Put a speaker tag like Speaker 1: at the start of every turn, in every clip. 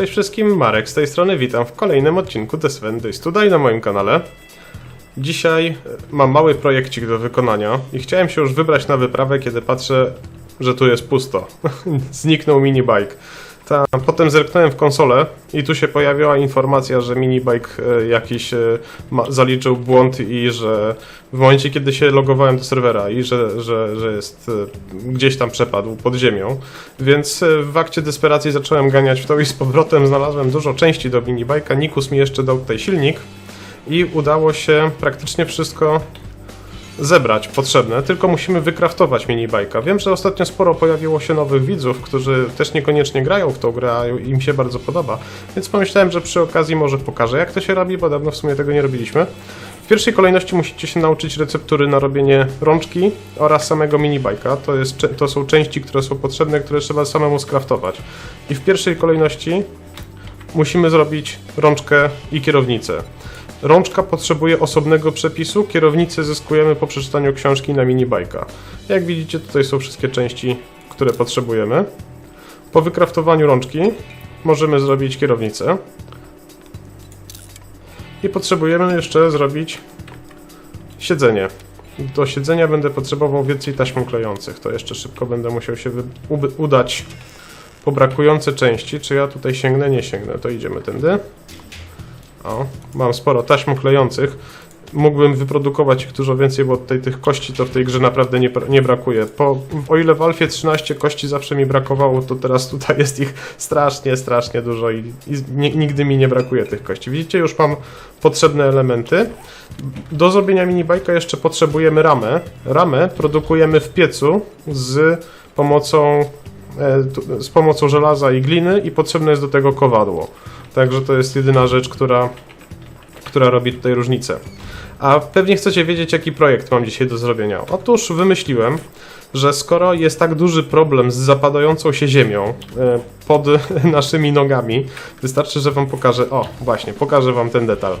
Speaker 1: Cześć wszystkim, Marek z tej strony, witam w kolejnym odcinku The Seven Days Today na moim kanale. Dzisiaj e, mam mały projekcik do wykonania i chciałem się już wybrać na wyprawę, kiedy patrzę, że tu jest pusto. Zniknął minibike. Ta, potem zerknąłem w konsolę i tu się pojawiła informacja, że minibike e, jakiś e, zaliczył błąd i że w momencie, kiedy się logowałem do serwera i że, że, że jest e, gdzieś tam przepadł pod ziemią, więc w akcie desperacji zacząłem ganiać w to i z powrotem znalazłem dużo części do minibajka. Nikus mi jeszcze dał tutaj silnik i udało się praktycznie wszystko zebrać potrzebne, tylko musimy wykraftować minibajka. Wiem, że ostatnio sporo pojawiło się nowych widzów, którzy też niekoniecznie grają w tą grę, a im się bardzo podoba, więc pomyślałem, że przy okazji może pokażę, jak to się robi, bo dawno w sumie tego nie robiliśmy. W pierwszej kolejności musicie się nauczyć receptury na robienie rączki oraz samego minibajka. To, jest, to są części, które są potrzebne, które trzeba samemu skraftować. I w pierwszej kolejności musimy zrobić rączkę i kierownicę. Rączka potrzebuje osobnego przepisu, kierownicę zyskujemy po przeczytaniu książki na minibajka. Jak widzicie, tutaj są wszystkie części, które potrzebujemy. Po wykraftowaniu rączki możemy zrobić kierownicę. I potrzebujemy jeszcze zrobić siedzenie. Do siedzenia będę potrzebował więcej taśm klejących. To jeszcze szybko będę musiał się udać po brakujące części. Czy ja tutaj sięgnę? Nie sięgnę. To idziemy tędy. O, mam sporo taśm klejących. Mógłbym wyprodukować ich dużo więcej, bo tutaj tych kości to w tej grze naprawdę nie, nie brakuje. Po, o ile w Alfie 13 kości zawsze mi brakowało, to teraz tutaj jest ich strasznie, strasznie dużo i, i ni- nigdy mi nie brakuje tych kości. Widzicie, już mam potrzebne elementy. Do zrobienia minibajka jeszcze potrzebujemy ramę. Ramę produkujemy w piecu z pomocą, e, z pomocą żelaza i gliny i potrzebne jest do tego kowadło. Także to jest jedyna rzecz, która, która robi tutaj różnicę. A pewnie chcecie wiedzieć, jaki projekt mam dzisiaj do zrobienia. Otóż wymyśliłem, że skoro jest tak duży problem z zapadającą się ziemią e, pod naszymi nogami, wystarczy, że wam pokażę. O, właśnie, pokażę wam ten detal.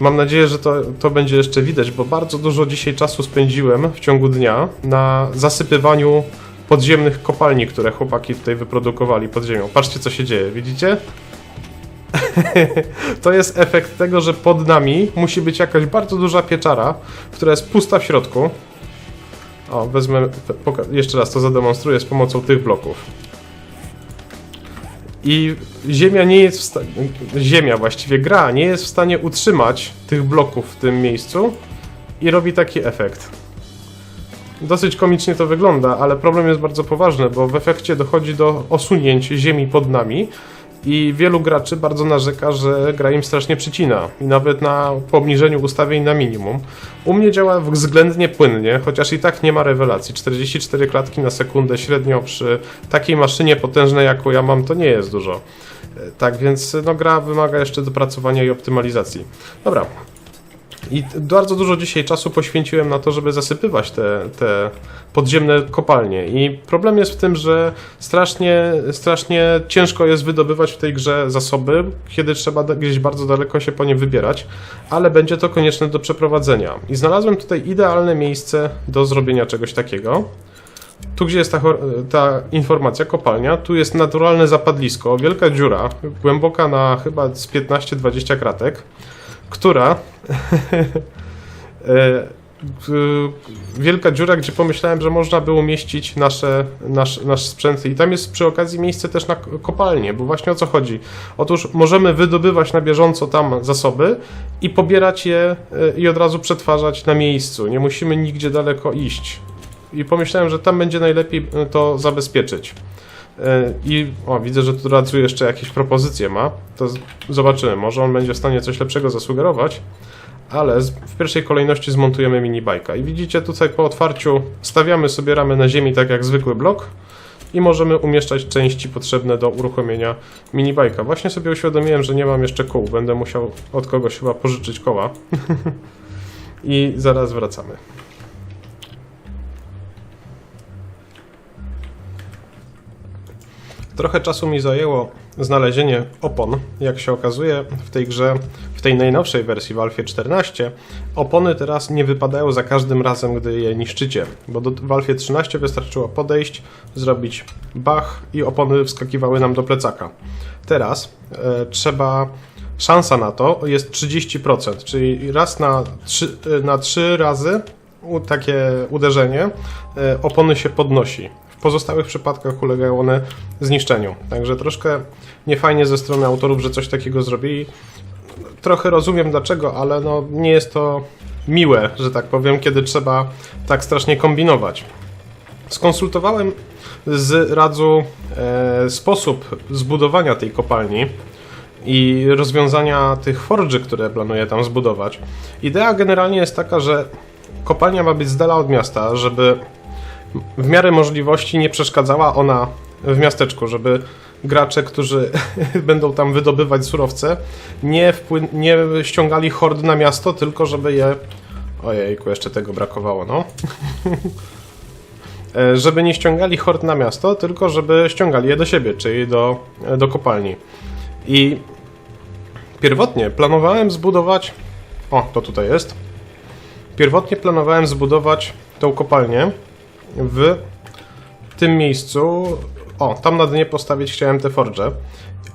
Speaker 1: Mam nadzieję, że to, to będzie jeszcze widać, bo bardzo dużo dzisiaj czasu spędziłem w ciągu dnia na zasypywaniu podziemnych kopalni, które chłopaki tutaj wyprodukowali pod ziemią. Patrzcie, co się dzieje, widzicie? to jest efekt tego, że pod nami musi być jakaś bardzo duża pieczara, która jest pusta w środku. O, wezmę, jeszcze raz to zademonstruję z pomocą tych bloków. I ziemia nie jest w stanie, ziemia właściwie gra nie jest w stanie utrzymać tych bloków w tym miejscu i robi taki efekt. Dosyć komicznie to wygląda, ale problem jest bardzo poważny, bo w efekcie dochodzi do osunięć ziemi pod nami i wielu graczy bardzo narzeka, że gra im strasznie przycina i nawet na po obniżeniu ustawień na minimum. U mnie działa względnie płynnie, chociaż i tak nie ma rewelacji. 44 klatki na sekundę średnio przy takiej maszynie potężnej, jaką ja mam, to nie jest dużo. E, Tak więc no, gra wymaga jeszcze dopracowania i optymalizacji. Dobra. I bardzo dużo dzisiaj czasu poświęciłem na to, żeby zasypywać te, te podziemne kopalnie. I problem jest w tym, że strasznie, strasznie ciężko jest wydobywać w tej grze zasoby, kiedy trzeba gdzieś bardzo daleko się po nie wybierać, ale będzie to konieczne do przeprowadzenia. I znalazłem tutaj idealne miejsce do zrobienia czegoś takiego. Tu, gdzie jest ta, ta informacja, kopalnia, tu jest naturalne zapadlisko, wielka dziura, głęboka na chyba z 15-20 kratek, która e, wielka dziura, gdzie pomyślałem, że można by umieścić nasze, nasz, nasz sprzęt i tam jest przy okazji miejsce też na kopalnię, bo właśnie o co chodzi? Otóż możemy wydobywać na bieżąco tam zasoby i pobierać je e, i od razu przetwarzać na miejscu, nie musimy nigdzie daleko iść. I pomyślałem, że tam będzie najlepiej e, to zabezpieczyć. E, I o, widzę, że tu Radzu jeszcze jakieś propozycje ma. To zobaczymy, może on będzie w stanie coś lepszego zasugerować. Ale w pierwszej kolejności zmontujemy minibajka. I widzicie tutaj po otwarciu stawiamy sobie ramy na ziemi tak jak zwykły blok i możemy umieszczać części potrzebne do uruchomienia minibajka. Właśnie sobie uświadomiłem, że nie mam jeszcze kół. Będę musiał od kogoś chyba pożyczyć koła. I zaraz wracamy. Trochę czasu mi zajęło znalezienie opon. Jak się okazuje, w tej grze, w tej najnowszej wersji w Alfie 14, opony teraz nie wypadają za każdym razem, gdy je niszczycie, bo do, w Alfie 13 wystarczyło podejść, zrobić bach i opony wskakiwały nam do plecaka. Teraz e, trzeba, szansa na to jest 30%, czyli raz na 3, na 3 razy takie uderzenie e, opony się podnosi. Pozostałych przypadkach ulegają one zniszczeniu. Także troszkę niefajnie ze strony autorów, że coś takiego zrobili. Trochę rozumiem dlaczego, ale no nie jest to miłe, że tak powiem, kiedy trzeba tak strasznie kombinować. Skonsultowałem z Radzu e, sposób zbudowania tej kopalni i rozwiązania tych forży, które planuję tam zbudować. Idea generalnie jest taka, że kopalnia ma być z dala od miasta, żeby w miarę możliwości nie przeszkadzała ona w miasteczku, żeby gracze, którzy będą tam wydobywać surowce, nie, wpłyn- nie ściągali hord na miasto, tylko żeby je. Ojejku, jeszcze tego brakowało, no. E, żeby nie ściągali hord na miasto, tylko żeby ściągali je do siebie, czyli do, do kopalni. I pierwotnie planowałem zbudować. O, to tutaj jest. Pierwotnie planowałem zbudować tą kopalnię w tym miejscu. O, tam na dnie postawić chciałem te forge,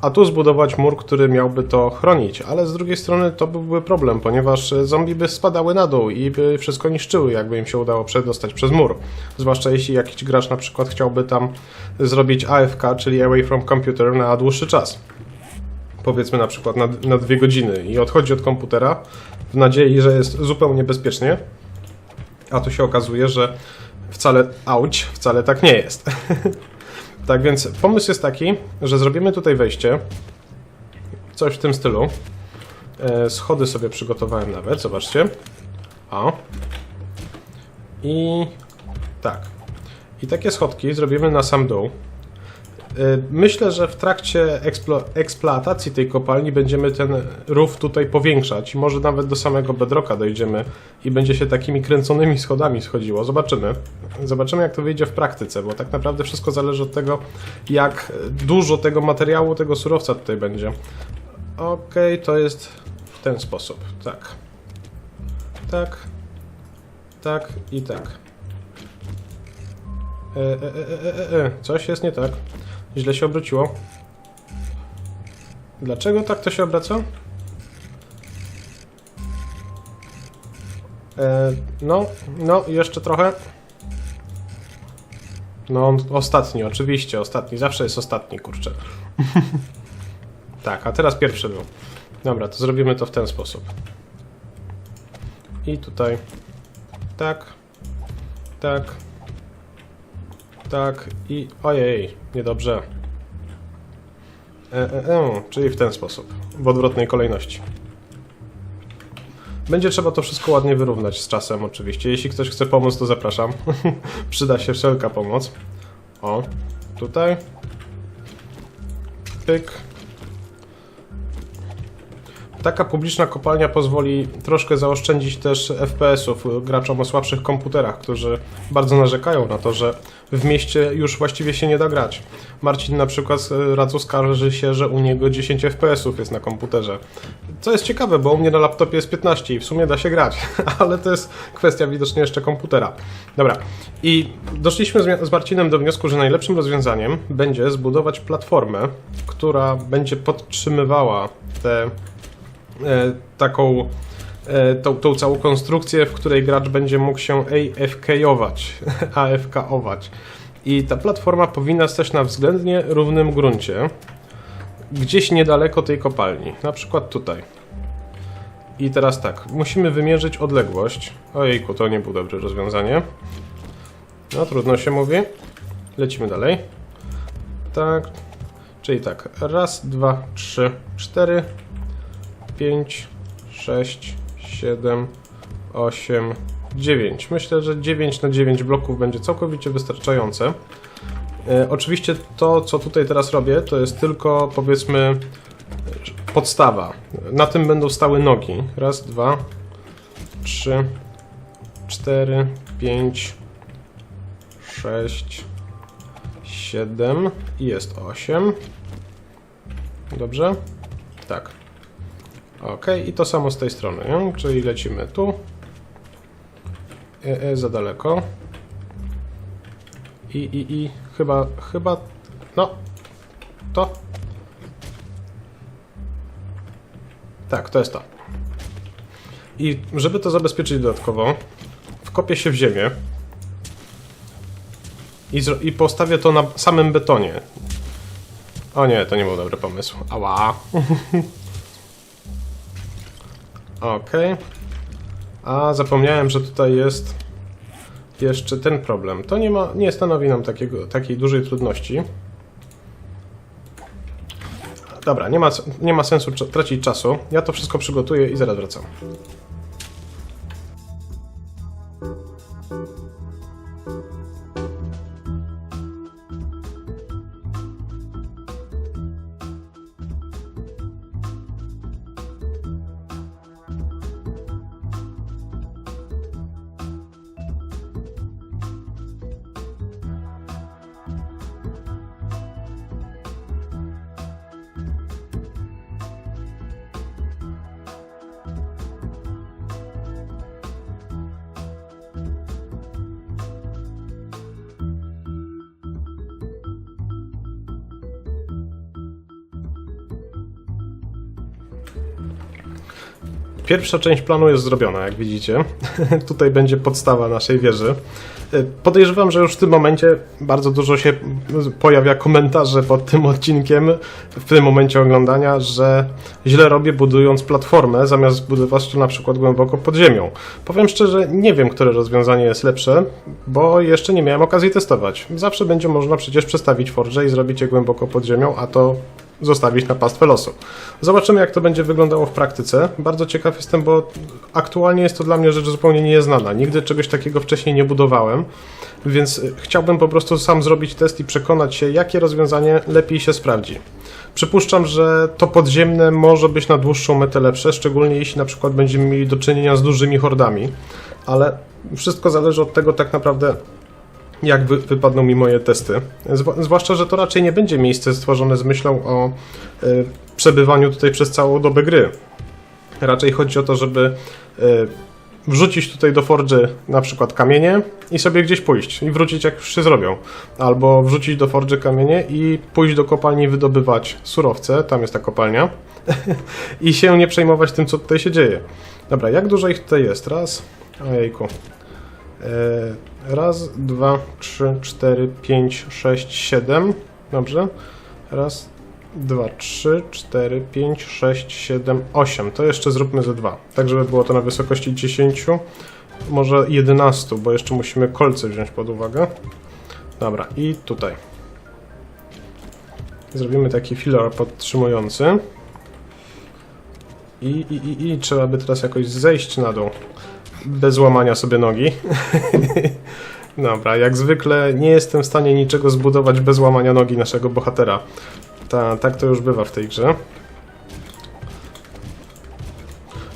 Speaker 1: a tu zbudować mur, który miałby to chronić. Ale z drugiej strony to byłby problem, ponieważ zombie by spadały na dół i by wszystko niszczyły, jakby im się udało przedostać przez mur. Zwłaszcza jeśli jakiś gracz na przykład chciałby tam zrobić AFK, czyli Away from Computer, na dłuższy czas powiedzmy na przykład na, na dwie godziny i odchodzi od komputera w nadziei, że jest zupełnie bezpiecznie, a tu się okazuje, że wcale, auć, wcale tak nie jest. tak więc pomysł jest taki, że zrobimy tutaj wejście, coś w tym stylu. E, schody sobie przygotowałem nawet, zobaczcie. O. I tak. I takie schodki zrobimy na sam dół. Y, Myślę, że w trakcie eksplo- eksploatacji tej kopalni będziemy ten rów tutaj powiększać. Może nawet do samego bedrocka dojdziemy i będzie się takimi kręconymi schodami schodziło. Zobaczymy. Zobaczymy, jak to wyjdzie w praktyce, bo tak naprawdę wszystko zależy od tego, jak dużo tego materiału, tego surowca tutaj będzie. Okej, to jest w ten sposób. Tak. Tak. Tak i tak. E, e, e, e, e, e. Coś jest nie tak. Źle się obróciło. Dlaczego tak to się obraca? E, no, no, jeszcze trochę. No, ostatni, oczywiście, ostatni. Zawsze jest ostatni, kurczę. tak, a teraz pierwszy był. Dobra, to zrobimy to w ten sposób. I tutaj. Tak. Tak. Tak i ojej, niedobrze. E, e, e, czyli w ten sposób, w odwrotnej kolejności. Będzie trzeba to wszystko ładnie wyrównać z czasem, oczywiście. Jeśli ktoś chce pomóc, to zapraszam. Przyda się wszelka pomoc. O, tutaj. Pyk. Taka publiczna kopalnia pozwoli troszkę zaoszczędzić też FPS-ów graczom o słabszych komputerach, którzy bardzo narzekają na to, że w mieście już właściwie się nie da grać. Marcin na przykład z Radzu skarży się, że u niego 10 FPS-ów jest na komputerze. Co jest ciekawe, bo u mnie na laptopie jest 15 i w sumie da się grać, ale to jest kwestia widocznie jeszcze komputera. Dobra, i doszliśmy z Marcinem do wniosku, że najlepszym rozwiązaniem będzie zbudować platformę, która będzie podtrzymywała te e, taką e, tą, tą całą konstrukcję, w której gracz będzie mógł się AFK-ować, AFK-ować. I ta platforma powinna stać na względnie równym gruncie, gdzieś niedaleko tej kopalni, na przykład tutaj. I teraz tak, musimy wymierzyć odległość. Ojejku, to nie było dobre rozwiązanie. No, trudno się mówi. Lecimy dalej. Tak, czyli tak, raz, dwa, trzy, cztery, 5, 6, 7, 8, 9. Myślę, że 9 na 9 bloków będzie całkowicie wystarczające. E, oczywiście to, co tutaj teraz robię, to jest tylko powiedzmy podstawa. Na tym będą stały nogi. Raz, dwa, trzy, cztery, pięć, sześć, siedem i jest osiem. Dobrze? Tak. Ok, i to samo z tej strony, nie? czyli lecimy tu. E, e, za daleko. I, i, i chyba, chyba, no, to. Tak, to jest to. I żeby to zabezpieczyć dodatkowo, wkopię się w ziemię i, i postawię to na samym betonie. O nie, to nie był dobry pomysł. Ała. Okej. A zapomniałem, że tutaj jest jeszcze ten problem. To nie ma, nie stanowi nam takiego, takiej dużej trudności. Dobra, nie ma, nie ma sensu tracić czasu. Ja to wszystko przygotuję i zaraz wracam. Pierwsza część planu jest zrobiona, jak widzicie. Tutaj będzie podstawa naszej wieży. Y, Podejrzewam, że już w tym momencie bardzo dużo się pojawia komentarzy pod tym odcinkiem, w tym momencie oglądania, że źle robię budując platformę, zamiast budować to na przykład głęboko pod ziemią. Powiem szczerze, nie wiem, które rozwiązanie jest lepsze, bo jeszcze nie miałem okazji testować. Zawsze będzie można przecież przestawić Forge i zrobić je głęboko pod ziemią, a to zostawić na pastwę losu. Zobaczymy, jak to będzie wyglądało w praktyce. Bardzo ciekaw jestem, bo aktualnie jest to dla mnie rzecz zupełnie nieznana. Nigdy czegoś takiego wcześniej nie budowałem, więc y, chciałbym po prostu sam zrobić test i przekonać się, jakie rozwiązanie lepiej się sprawdzi. Przypuszczam, że to podziemne może być na dłuższą metę lepsze, szczególnie jeśli na przykład będziemy mieli do czynienia z dużymi hordami, ale wszystko zależy od tego tak naprawdę, jak wy, wypadną mi moje testy. Zwłaszcza, że to raczej nie będzie miejsce stworzone z myślą o y, przebywaniu tutaj przez całą dobę gry. Raczej chodzi o to, żeby y, wrzucić tutaj do Forge na przykład kamienie i sobie gdzieś pójść i wrócić jak już się zrobią. Albo wrzucić do Forge kamienie i pójść do kopalni wydobywać surowce, tam jest ta kopalnia, i się nie przejmować tym, co tutaj się dzieje. Dobra, jak dużo ich tutaj jest? Raz, ojejku. E, Raz, dwa, trzy, cztery, pięć, sześć, siedem. Dobrze. Raz, dwa, trzy, cztery, pięć, sześć, siedem, osiem. To jeszcze zróbmy ze dwa. Tak, żeby było to na wysokości 10, może 11, bo jeszcze musimy kolce wziąć pod uwagę. Dobra, i tutaj. Zrobimy taki filar podtrzymujący. I, i, i, I trzeba by teraz jakoś zejść na dół bez łamania sobie nogi. Dobra, jak zwykle nie jestem w stanie niczego zbudować bez łamania nogi naszego bohatera. Ta, tak to już bywa w tej grze.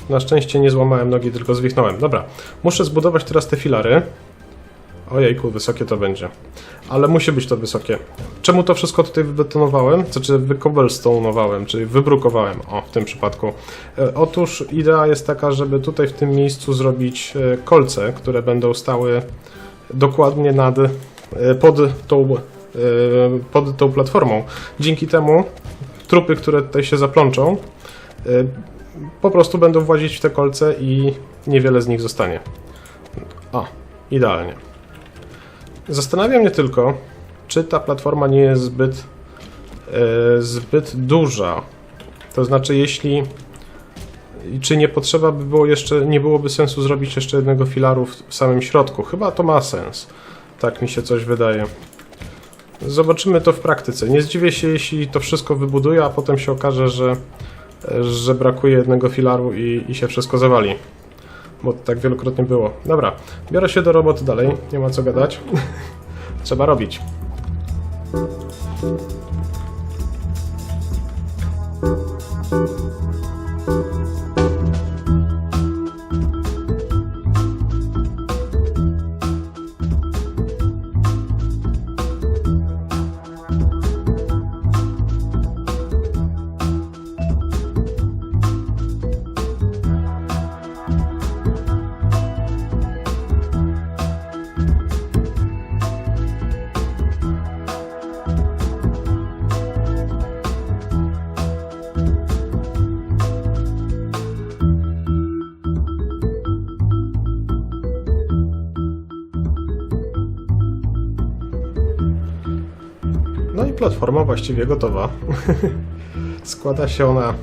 Speaker 1: Na szczęście nie złamałem nogi, tylko zwichnąłem. Dobra, muszę zbudować teraz te filary. Ojejku, wysokie to będzie. Ale musi być to wysokie. Czemu to wszystko tutaj wybetonowałem? Znaczy wycobblestone'owałem, czyli wybrukowałem, o, w tym przypadku. E, otóż idea jest taka, żeby tutaj w tym miejscu zrobić e, kolce, które będą stały dokładnie nad, e, pod tą, e, pod tą platformą. Dzięki temu trupy, które tutaj się zaplączą, e, po prostu będą włazić w te kolce i niewiele z nich zostanie. O, idealnie. Zastanawia mnie tylko, czy ta platforma nie jest zbyt, zbyt duża. To znaczy, jeśli. I Czy nie potrzeba by było jeszcze, nie byłoby sensu zrobić jeszcze jednego filaru w, samym środku? Chyba to ma sens. Tak mi się coś wydaje. Zobaczymy to w praktyce. Nie zdziwię się, jeśli to wszystko wybuduję, a potem się okaże, że, że brakuje jednego filaru i, i się wszystko zawali. Bo tak wielokrotnie było. Dobra, biorę się do roboty dalej, nie ma co gadać. Trzeba robić. Música platforma właściwie gotowa. Składa się ona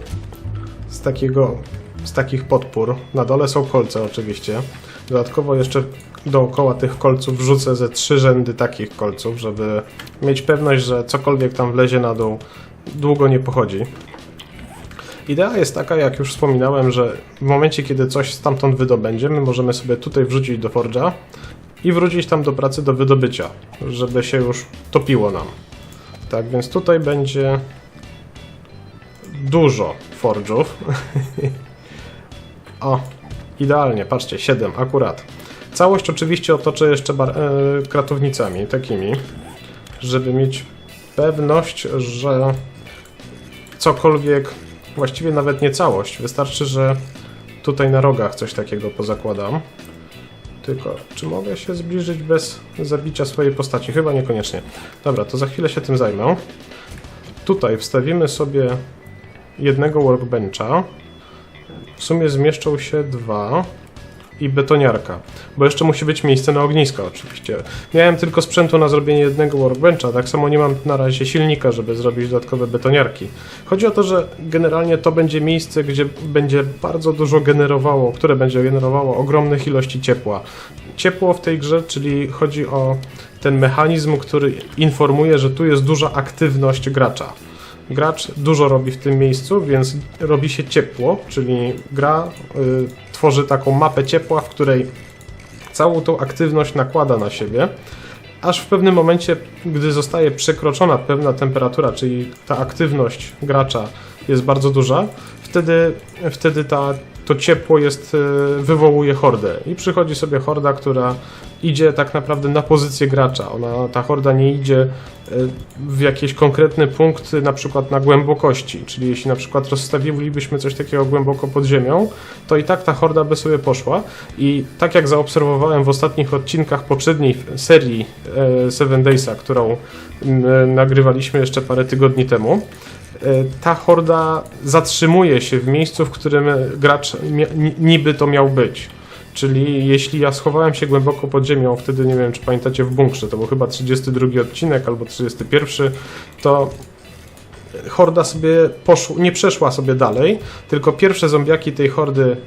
Speaker 1: z takiego, z takich podpór. Na dole są kolce oczywiście. Dodatkowo jeszcze dookoła tych kolców wrzucę ze trzy rzędy takich kolców, żeby mieć pewność, że cokolwiek tam wlezie na dół, długo nie pochodzi. Idea jest taka, jak już wspominałem, że w momencie, kiedy coś stamtąd wydobędziemy, możemy sobie tutaj wrzucić do Forge'a i wrócić tam do pracy do wydobycia, żeby się już topiło nam. Tak więc tutaj będzie dużo Forge'ów. o, idealnie, patrzcie, 7 akurat. Całość oczywiście otoczę jeszcze bar- e, kratownicami takimi, żeby mieć pewność, że cokolwiek, właściwie nawet nie całość, wystarczy, że tutaj na rogach coś takiego pozakładam. Tylko, czy mogę się zbliżyć bez zabicia swojej postaci? Chyba niekoniecznie. Dobra, to za chwilę się tym zajmę. Tutaj wstawimy sobie jednego workbencha. W sumie zmieszczą się dwa i betoniarka, bo jeszcze musi być miejsce na ogniska oczywiście. Miałem tylko sprzętu na zrobienie jednego workbencha, tak samo nie mam na razie silnika, żeby zrobić dodatkowe betoniarki. Chodzi o to, że generalnie to będzie miejsce, gdzie będzie bardzo dużo generowało, które będzie generowało ogromnych ilości ciepła. Ciepło w tej grze, czyli chodzi o ten mechanizm, który informuje, że tu jest duża aktywność gracza. Gracz dużo robi w tym miejscu, więc robi się ciepło, czyli gra y, tworzy taką mapę ciepła, w której całą tą aktywność nakłada na siebie, aż w pewnym momencie, gdy zostaje przekroczona pewna temperatura, czyli ta aktywność gracza jest bardzo duża, wtedy, wtedy ta, to ciepło jest, y, wywołuje hordę. I przychodzi sobie horda, która idzie tak naprawdę na pozycję gracza. Ona, ta horda nie idzie y, w jakiś konkretny punkt, na przykład na głębokości, czyli jeśli na przykład rozstawilibyśmy coś takiego głęboko pod ziemią, to i tak ta horda by sobie poszła. I tak jak zaobserwowałem w ostatnich odcinkach poprzedniej serii e, Seven Daysa, którą nagrywaliśmy jeszcze parę tygodni temu, e, ta horda zatrzymuje się w miejscu, w którym gracz niby to miał być. Czyli jeśli ja schowałem się głęboko pod ziemią, wtedy nie wiem, czy pamiętacie w bunkrze, to był chyba 32 odcinek albo 31, to horda sobie poszła, nie przeszła sobie dalej, tylko pierwsze zombiaki tej hordy e,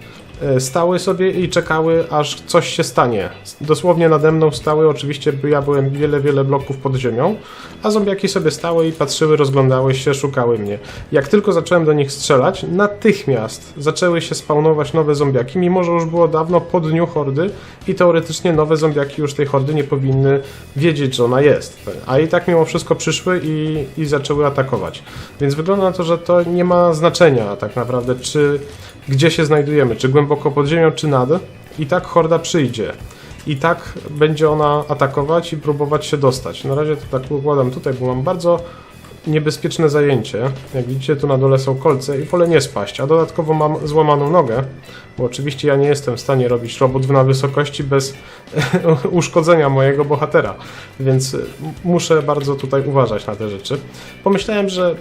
Speaker 1: stały sobie i czekały, aż coś się stanie. Dosłownie nade mną stały, oczywiście ja byłem wiele, wiele bloków pod ziemią, a zombiaki sobie stały i patrzyły, rozglądały się, szukały mnie. Jak tylko zacząłem do nich strzelać, natychmiast zaczęły się spawnować nowe zombiaki, mimo że już było dawno po dniu hordy i teoretycznie nowe zombiaki już tej hordy nie powinny wiedzieć, że ona jest. A i tak mimo wszystko przyszły i, i zaczęły atakować. Więc wygląda na to, że to nie ma znaczenia tak naprawdę, czy gdzie się znajdujemy, czy głęboko pod ziemią, czy nad. I tak horda przyjdzie. I tak będzie ona atakować i próbować się dostać. Na razie to tak układam tutaj, bo mam bardzo niebezpieczne zajęcie. Jak widzicie, tu na dole są kolce i wolę nie spaść. A dodatkowo mam złamaną nogę, bo oczywiście ja nie jestem w stanie robić robót na wysokości bez uszkodzenia mojego bohatera. Więc muszę bardzo tutaj uważać na te rzeczy. Pomyślałem, że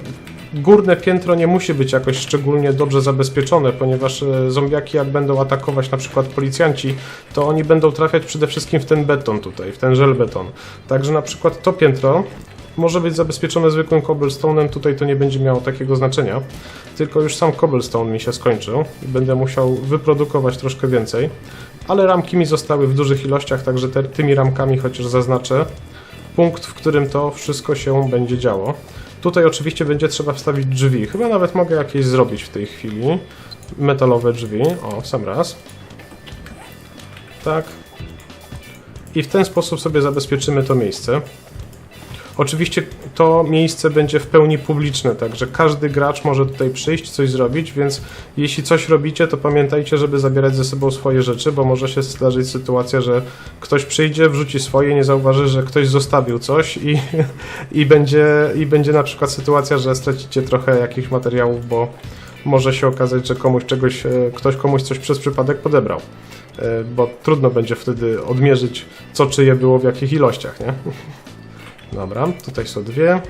Speaker 1: górne piętro nie musi być jakoś szczególnie dobrze zabezpieczone, ponieważ e, zombiaki jak będą atakować na przykład policjanci, to oni będą trafiać przede wszystkim w ten beton tutaj, w ten żelbeton. Także na przykład to piętro może być zabezpieczone zwykłym cobblestone'em, tutaj to nie będzie miało takiego znaczenia, tylko już sam cobblestone mi się skończył i będę musiał wyprodukować troszkę więcej, ale ramki mi zostały w dużych ilościach, także te, tymi ramkami chociaż zaznaczę punkt, w którym to wszystko się będzie działo. Tutaj oczywiście będzie trzeba wstawić drzwi. Chyba nawet mogę jakieś zrobić w tej chwili. Metalowe drzwi. O, sam raz. Tak. I w ten sposób sobie zabezpieczymy to miejsce. Oczywiście to miejsce będzie w pełni publiczne, także każdy gracz może tutaj przyjść, coś zrobić, więc jeśli coś robicie, to pamiętajcie, żeby zabierać ze sobą swoje rzeczy, bo może się zdarzyć sytuacja, że ktoś przyjdzie, wrzuci swoje, nie zauważy, że ktoś zostawił coś i, i, będzie, i będzie na przykład sytuacja, że stracicie trochę jakichś materiałów, bo może się okazać, że komuś czegoś, e, ktoś komuś coś przez przypadek podebrał. E, Bo trudno będzie wtedy odmierzyć, co czyje było w jakich ilościach, nie? Dobra, tutaj są dwie.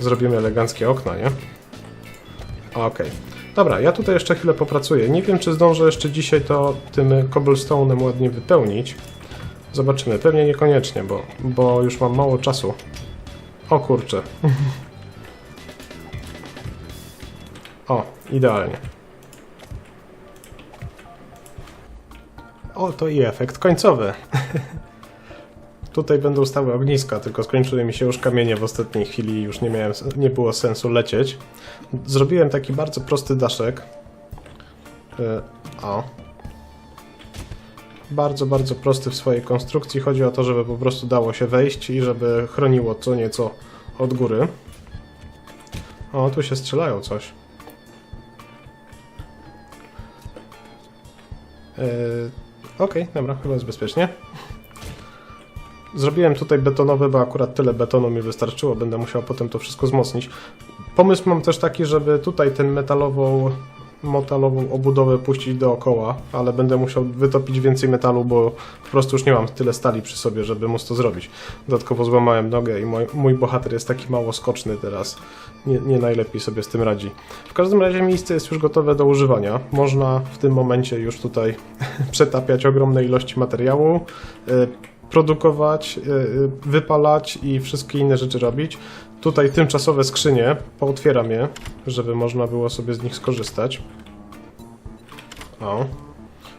Speaker 1: Zrobimy eleganckie okna, nie? Okej. Dobra, ja tutaj jeszcze chwilę popracuję. Nie wiem, czy zdążę jeszcze dzisiaj to tym cobblestone'em ładnie wypełnić. Zobaczymy. Pewnie niekoniecznie, bo, bo już mam mało czasu. O kurczę. O, idealnie. O, to i efekt końcowy. Tutaj będą stały ogniska, tylko skończyły mi się już kamienie w ostatniej chwili i już nie miałem, nie było sensu lecieć. Zrobiłem taki bardzo prosty daszek. Y, O. Bardzo, bardzo prosty w swojej konstrukcji. Chodzi o to, żeby po prostu dało się wejść i żeby chroniło co nieco od góry. O, tu się strzelają coś. Yy, Okej, dobra, chyba jest bezpiecznie. Zrobiłem tutaj betonowy, bo akurat tyle betonu mi wystarczyło, będę musiał potem to wszystko wzmocnić. Pomysł mam też taki, żeby tutaj ten metalową, metalową obudowę puścić dookoła, ale będę musiał wytopić więcej metalu, bo po prostu już nie mam tyle stali przy sobie, żeby móc to zrobić. Dodatkowo złamałem nogę i mój, mój bohater jest taki mało skoczny teraz. Nie, nie najlepiej sobie z tym radzi. W każdym razie miejsce jest już gotowe do używania. Można w tym momencie już tutaj przetapiać ogromne ilości materiału, y, produkować, y, y, wypalać i wszystkie inne rzeczy robić. Tutaj tymczasowe skrzynie, pootwieram je, żeby można było sobie z nich skorzystać. O.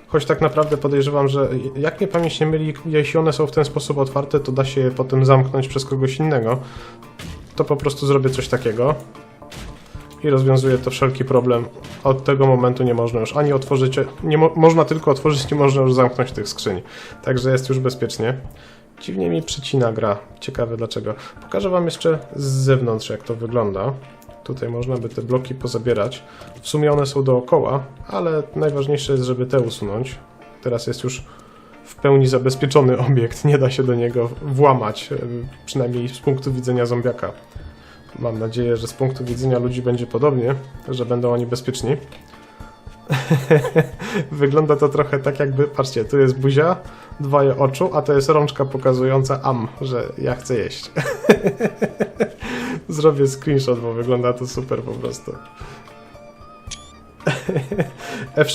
Speaker 1: Choć tak naprawdę podejrzewam, że jak mnie pamięć nie myli, jeśli one są w ten sposób otwarte, to da się je potem zamknąć przez kogoś innego. To po prostu zrobię coś takiego i rozwiązuje to wszelki problem. Od tego momentu nie można już ani otworzyć, nie mo można tylko otworzyć, nie można już zamknąć tych skrzyń. Także jest już bezpiecznie. Dziwnie mi przycina gra. Ciekawe dlaczego. Pokażę wam jeszcze z zewnątrz jak to wygląda. Tutaj można by te bloki pozabierać. W sumie one są dookoła, ale najważniejsze jest, żeby te usunąć. Teraz jest już w pełni zabezpieczony obiekt. Nie da się do niego włamać, e, przynajmniej z punktu widzenia zombiaka. Mam nadzieję, że z punktu widzenia ludzi będzie podobnie, że będą oni bezpieczni. Wygląda to trochę tak jakby, patrzcie, tu jest buzia, dwoje oczu, a to jest rączka pokazująca am, że ja chcę jeść. Zrobię screenshot, bo wygląda to super po prostu. F,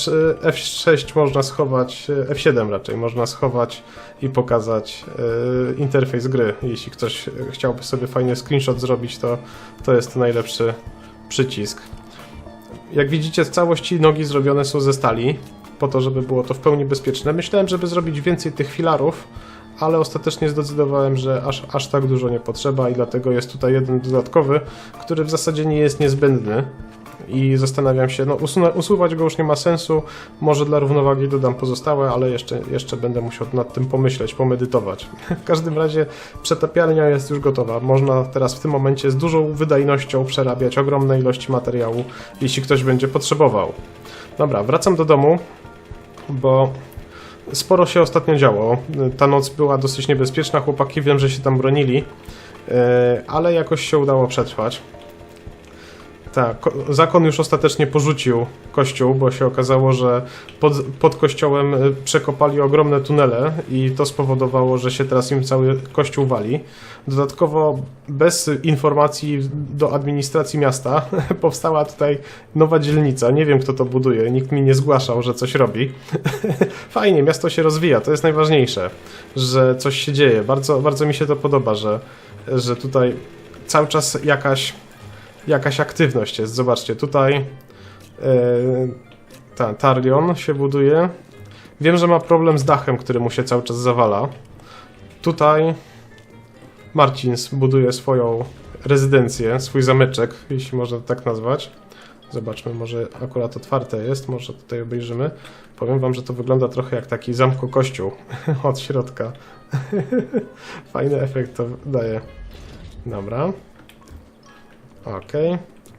Speaker 1: F6 można schować, F7 raczej można schować i pokazać e, interfejs gry. Jeśli ktoś chciałby sobie fajnie screenshot zrobić, to to jest najlepszy przycisk. Jak widzicie, w całości nogi zrobione są ze stali, po to, żeby było to w pełni bezpieczne. Myślałem, żeby zrobić więcej tych filarów, ale ostatecznie zdecydowałem, że aż, aż tak dużo nie potrzeba i dlatego jest tutaj jeden dodatkowy, który w zasadzie nie jest niezbędny. I zastanawiam się, no usunę, usuwać go już nie ma sensu, może dla równowagi dodam pozostałe, ale jeszcze, jeszcze będę musiał nad tym pomyśleć, pomedytować. W każdym razie przetapialnia jest już gotowa. Można teraz w tym momencie z dużą wydajnością przerabiać ogromne ilości materiału, jeśli ktoś będzie potrzebował. Dobra, wracam do domu, bo sporo się ostatnio działo. Ta noc była dosyć niebezpieczna, chłopaki wiem, że się tam bronili, yy, ale jakoś się udało przetrwać. Tak, ko- zakon już ostatecznie porzucił kościół, bo się okazało, że pod, pod kościołem y, przekopali ogromne tunele i to spowodowało, że się teraz im cały kościół wali. Dodatkowo bez informacji do administracji miasta powstała tutaj nowa dzielnica. Nie wiem kto to buduje, nikt mi nie zgłaszał, że coś robi. Fajnie, miasto się rozwija, to jest najważniejsze, że coś się dzieje. Bardzo, bardzo mi się to podoba, że, że tutaj cały czas jakaś jakaś aktywność jest. Zobaczcie, tutaj e, ta, Tarion się buduje. Wiem, że ma problem z dachem, który mu się cały czas zawala. Tutaj Marcins buduje swoją rezydencję, swój zamyczek, jeśli można to tak nazwać. Zobaczmy, może akurat otwarte jest, może tutaj obejrzymy. Powiem wam, że to wygląda trochę jak taki zamko-kościół od środka. Fajny efekt to daje. Dobra.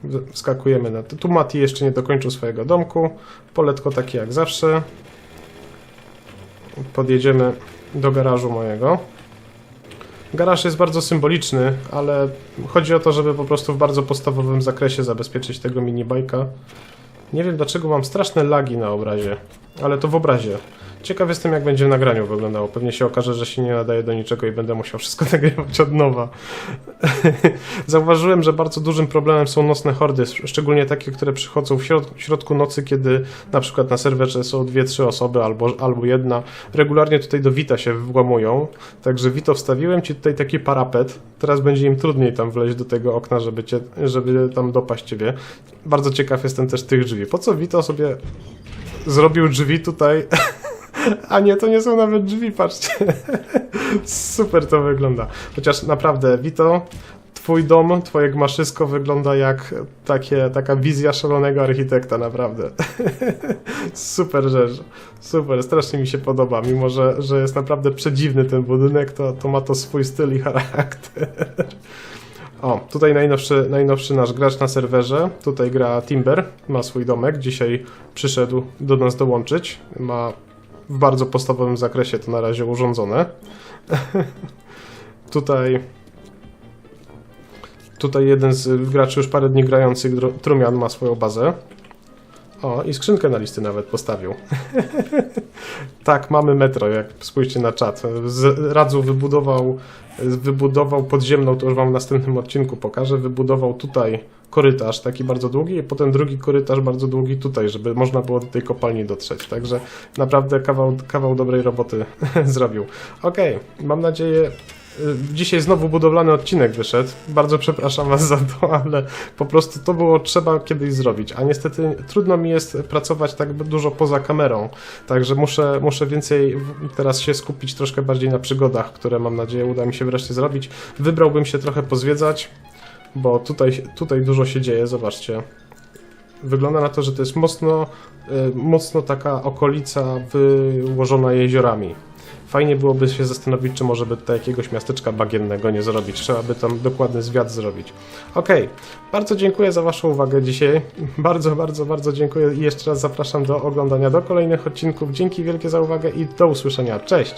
Speaker 1: W- Wskakujemy na. Tu Mati jeszcze nie dokończył swojego domku. Poletko takie jak zawsze. Podjedziemy do garażu mojego. Garaż jest bardzo symboliczny, ale chodzi o to, żeby po prostu w bardzo podstawowym zakresie zabezpieczyć tego minibajka. Nie wiem dlaczego mam straszne lagi na obrazie. Ale to w obrazie. Ciekaw jestem, jak będzie w nagraniu wyglądało. Pewnie się okaże, że się nie nadaje do niczego i będę musiał wszystko nagrywać od nowa. Zauważyłem, że bardzo dużym problemem są nocne hordy, szczególnie takie, które przychodzą w w środku nocy, kiedy na przykład na serwerze są dwie, trzy osoby albo, albo jedna. Regularnie tutaj do Wita się włamują, także Wito wstawiłem ci tutaj taki parapet. Teraz będzie im trudniej tam wleźć do tego okna, żeby, cię, żeby tam dopaść ciebie. Bardzo ciekaw jestem też tych drzwi. Po co Wito sobie zrobił drzwi tutaj? A nie, to nie są nawet drzwi, patrzcie. Super to wygląda. Chociaż naprawdę, Wito, twój dom, twoje gmaszysko wygląda jak takie, taka wizja szalonego architekta, naprawdę. Super rzecz. Super, strasznie mi się podoba. Mimo, że, że jest naprawdę przedziwny ten budynek, to, to ma to swój styl i charakter. O, tutaj najnowszy, najnowszy nasz gracz na serwerze. Tutaj gra Timber, ma swój domek. Dzisiaj przyszedł do nas dołączyć. Ma w bardzo podstawowym zakresie to na razie urządzone. tutaj. Tutaj jeden z graczy już parę dni grających Trumian ma swoją bazę. O, i skrzynkę na listy nawet postawił. tak, mamy metro, jak spójrzcie na czat. Z Radzu wybudował, wybudował podziemną, to już wam w następnym odcinku pokażę, wybudował tutaj korytarz taki bardzo długi i potem drugi korytarz bardzo długi tutaj, żeby można było do tej kopalni dotrzeć. Także naprawdę kawał, kawał dobrej roboty zrobił. Okej, mam nadzieję, Dzisiaj znowu budowlany odcinek wyszedł. Bardzo przepraszam Was za to, ale po prostu to było trzeba kiedyś zrobić. A niestety trudno mi jest pracować tak dużo poza kamerą. Także muszę, muszę więcej teraz się skupić troszkę bardziej na przygodach, które mam nadzieję uda mi się wreszcie zrobić. Wybrałbym się trochę pozwiedzać, bo tutaj, tutaj dużo się dzieje. Zobaczcie. Wygląda na to, że to jest mocno, y, mocno taka okolica wyłożona jeziorami. Fajnie byłoby się zastanowić, czy może by tutaj jakiegoś miasteczka bagiennego nie zrobić. Trzeba by tam dokładny zwiat zrobić. Okej, bardzo dziękuję za Waszą uwagę dzisiaj. Bardzo, bardzo, bardzo dziękuję i jeszcze raz zapraszam do oglądania do kolejnych odcinków. Dzięki wielkie za uwagę i do usłyszenia. Cześć!